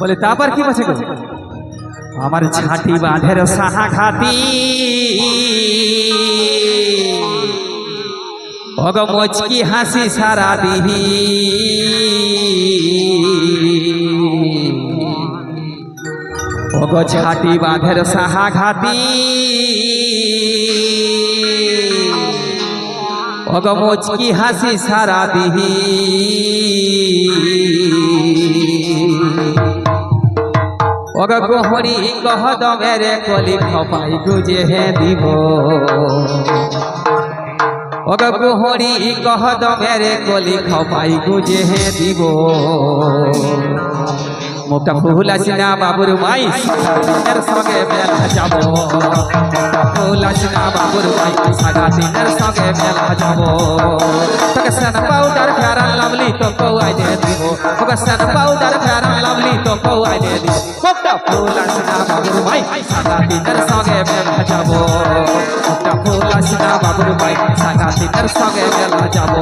বলে তারপর কি গো? আমার ছাটি বাঁধের সাহা খাতি অগ মচকি হাসি সারা দিহি। অগ ছাটি বাঁধের সাহা ঘাতি অগ মচকি হাসি সারা দিহি। অগ গোহরি কহ দমেরে কলি খপাই গুজে হে দিব। অগ গোহরি কহ দমেরে কলি খপাই গুজে হে দিব। মুখটা ফুল আসিনা বাবুর মাই সাগাতিনের সঙ্গে মেলা যাব। মুখটা ফুল আসিনা বাবুর মাই সাগাতিনের সঙ্গে মেলা যাব। তোকে সান পাউডার ফেরান লাভলি তো কৌয়াই দে দিব। তোকে সান পাউডার ফেরান লাভলি তো কৌয়াই দে দিব। ফুল আসিনা বাবুর মাই সাগাতিনের সঙ্গে মেলা যাব মুখটা ফুল আসিনা বাবুর মাই সাগাতিনের সঙ্গে মেলা যাব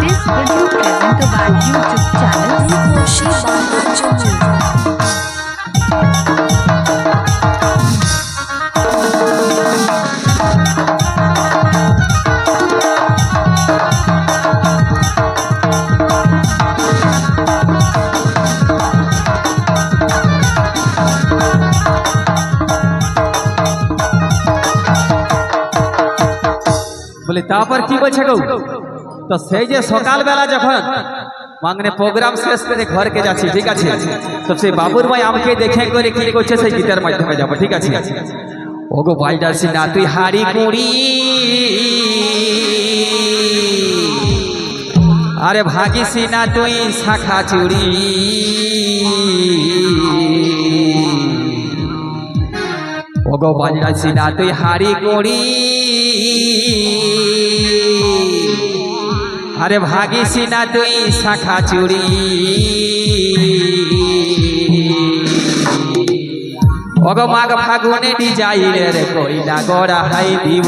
This video presented by YouTube channel. রূপসী বাণিজ্য বলে তারপর কি বলছে গো? তো সেই যে সকালবেলা যখন মাংনে প্রোগ্রাম শেষ করে ঘরকে যাচ্ছি, ঠিক আছে? তো সেই বাবুর ভাই আমাকে দেখে করে কি করছে, সেই গীতের মাধ্যমে যাব, ঠিক আছে? ওগো ভাই যাচ্ছি না তুই হাড়ি কুড়ি। আরে ভাগিসি, না তুই শাখা চুড়ি। ওগো বাজরাছি না তুই হাড়ি করি আরে ভাগিসি না তুই শাখা চুড়ি ওগো মাগ ফাগুনে ডিজাইলে রে কইলা গড়া হাই দিব।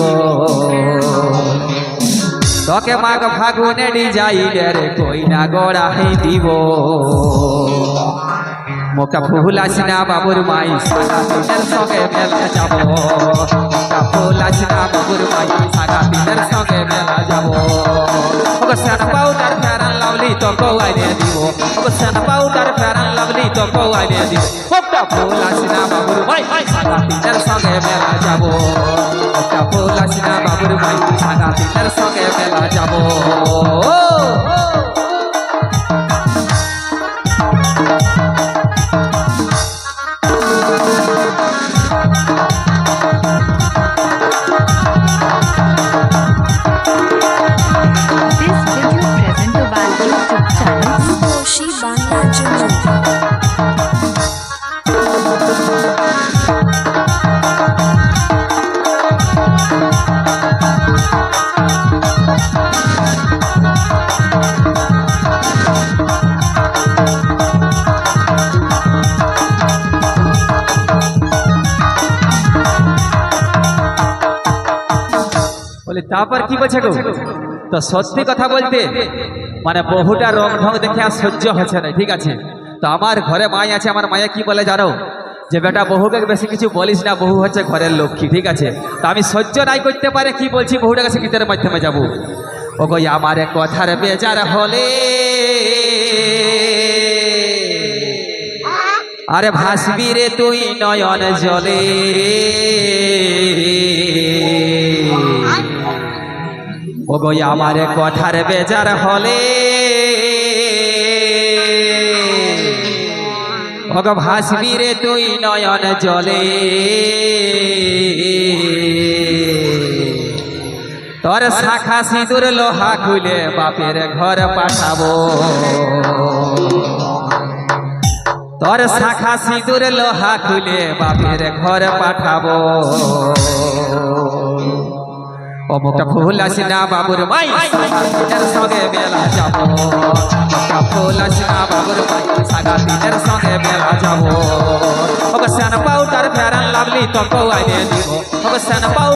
তোকে মাগ ফাগুনে ডিজাইলে রে কইলা গড়া হাই দিব। মোকা ফুল আসিনা বাবুর মাই সাগা পিনের সঙ্গে মেলা যাব। মোকা ফুল আসিনা বাবুর মাই সাগা পিনের সঙ্গে মেলা যাব। ওগো সান পাউডার ফেরান লাভলি তো কৌয়াই দিয়ে দিব ওগো সান পাউডার ফেরান লাভলি তো কৌয়াই দিয়ে দিব মোকা ফুল আসিনা বাবুর মাই সাগা পিনের সঙ্গে মেলা যাব মোকা ফুল আসিনা বাবুর মাই সাগা পিনের সঙ্গে মেলা যাব তারপর কি বলছে গো? তো সত্যি কথা বলতে মানে বহুটা রং ঢং দেখে আর সহ্য হচ্ছে না, ঠিক আছে? তো আমার ঘরে মাই আছে, আমার মায়ে কি বলে জানো? যে বেটা, বহুকে বেশি কিছু বলিস না, বহু হচ্ছে ঘরের লক্ষ্মী, ঠিক আছে? তো আমি সহ্য নাই করতে পারে, কি বলছি, বহুটা কাছে গীতের মাধ্যমে যাব। ও গো আমার কথার বেজার হলে। আরে ভাসবি রে তুই নয়ন জলে। ও গো আমার কথার বেজার হলে। ও গো ভাসবি রে তুই নয়ন জলে। তোর শাখা সিঁদুর লোহা খুলে বাপের ঘর পাঠাবো। তোর শাখা সিঁদুর লোহা খুলে বাপের ঘর পাঠাবো। অমুক ফুল আসিনা বাবুর মাই। দিনের সঙ্গে বেলা যাব। অমকা ফুল আসিনা বাবুর মাই। সাগা দিনের সঙ্গে বেলা যাব। ওকে সেন পাউডার ফেরান লাভলি তো আইনে দিব। ওকে পাউ